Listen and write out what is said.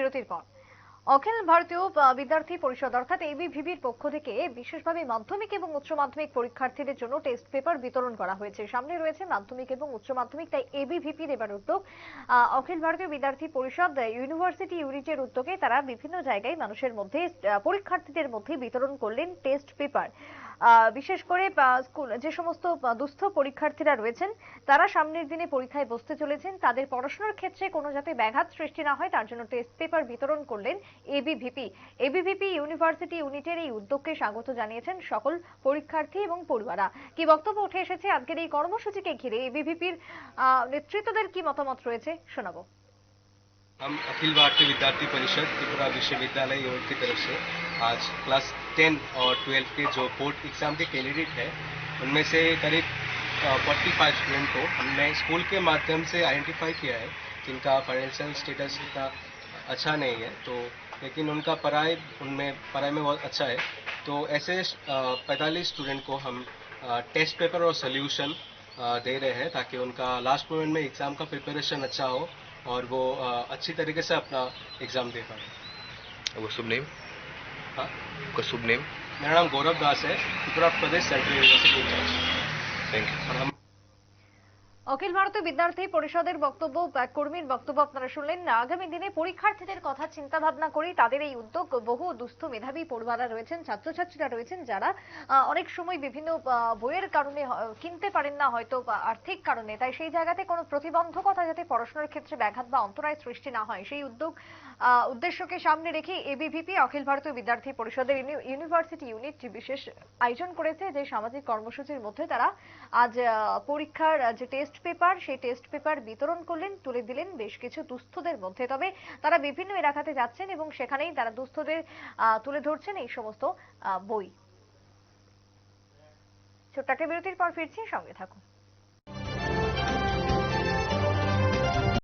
বিরতির পর। অখিল ভারতীয় বিদ্যার্থী পরিষদ অর্থাৎ এবিভিবির পক্ষ থেকে বিশেষভাবে মাধ্যমিক এবং উচ্চ মাধ্যমিক পরীক্ষার্থীদের জন্য টেস্ট পেপার বিতরণ করা হয়েছে। সামনে রয়েছে মাধ্যমিক এবং উচ্চ মাধ্যমিক, তাই এবিভিপির এবার উদ্যোগ। অখিল ভারতীয় বিদ্যার্থী পরিষদ ইউনিভার্সিটি ইউনিটের উদ্যোগে তারা বিভিন্ন জায়গায় মানুষের মধ্যে পরীক্ষার্থীদের মধ্যে বিতরণ করলেন টেস্ট পেপার। বিশেষ করে যে সমস্ত দুস্থ পরীক্ষার্থীরা রয়েছেন, তারা সামনের দিনে পরীক্ষায় বসতে চলেছেন। তাদের পড়াশোনার ক্ষেত্রে কোনো যাতে ব্যাঘাত সৃষ্টি না হয়, তার জন্য টেস্ট পেপার বিতরণ করলেন এবিভিপি এবিভিপি ইউনিভার্সিটি ইউনিটের এই উদ্যোগকে স্বাগত জানিয়েছেন সকল পরীক্ষার্থী এবং পড়ুয়ারা। কি বক্তব্য উঠে এসেছে আজকের এই কর্মসূচিকে ঘিরে এবিভিপির নেতৃত্বদের কি মতামত রয়েছে, শোনাবো। हम अखिल भारतीय विद्यार्थी परिषद, त्रिपुरा विश्वविद्यालय यूनिट की तरफ़ से आज क्लास 10 और 12 के जो बोर्ड एग्ज़ाम के कैंडिडेट हैं, उनमें से करीब फोर्टी फाइव स्टूडेंट को हमने स्कूल के माध्यम से आइडेंटिफाई किया है, जिनका फाइनेंशियल स्टेटस इतना अच्छा नहीं है तो लेकिन उनका पढ़ाई उनमें, पढ़ाई में बहुत अच्छा है। तो ऐसे पैंतालीस स्टूडेंट को हम टेस्ट पेपर और सोल्यूशन दे रहे हैं, ताकि उनका लास्ट मोमेंट में एग्ज़ाम का प्रिपरेशन अच्छा हो और वो अच्छी तरीके से अपना एग्ज़ाम दे पाए। वो शुभ नेम? हाँ? आपका शुभ नेम? मेरा नाम गौरव दास है। Tripura Pradesh central university thank you और हम অখিল ভারতীয় বিদ্যার্থী পরিষদের বক্তব্য কর্মীর বক্তব্য আপনারা শুনলেন। আগামী দিনে পরীক্ষার্থীদের কথা চিন্তা ভাবনা করেই তাদের এই উদ্যোগ বহু দুস্থ মেধাবী পড়ুয়ারা রয়েছেন, ছাত্রছাত্রীরা রয়েছেন যারা অনেক সময় বিভিন্ন বইয়ের কারণে কিনতে পারেন না হয়তো আর্থিক কারণে। তাই সেই জায়গাতে কোনো প্রতিবন্ধকতা যাতে পড়াশোনার ক্ষেত্রে ব্যাঘাত বা অন্তরায় সৃষ্টি না হয়, সেই উদ্যোগ উদ্দেশ্যকে সামনে রেখে এবিভিপি অখিল ভারতীয় বিদ্যার্থী পরিষদের ইউনিভার্সিটি ইউনিট বিশেষ আয়োজন করেছে, যে সামাজিক কর্মসূচির মধ্যে তারা আজ পরীক্ষার যে টেস্ট পেপার সেই টেস্ট পেপার বিতরণ করলেন, তুলে দিলেন বেশ কিছু দুস্থদের মধ্যে। তবে তারা বিভিন্ন এলাকাতে যাচ্ছেন এবং সেখানেই তারা দুস্থদের তুলে ধরছেন এই সমস্ত বই। ছোট্ট বিরতির পর ফিরছি, সঙ্গে থাকুন।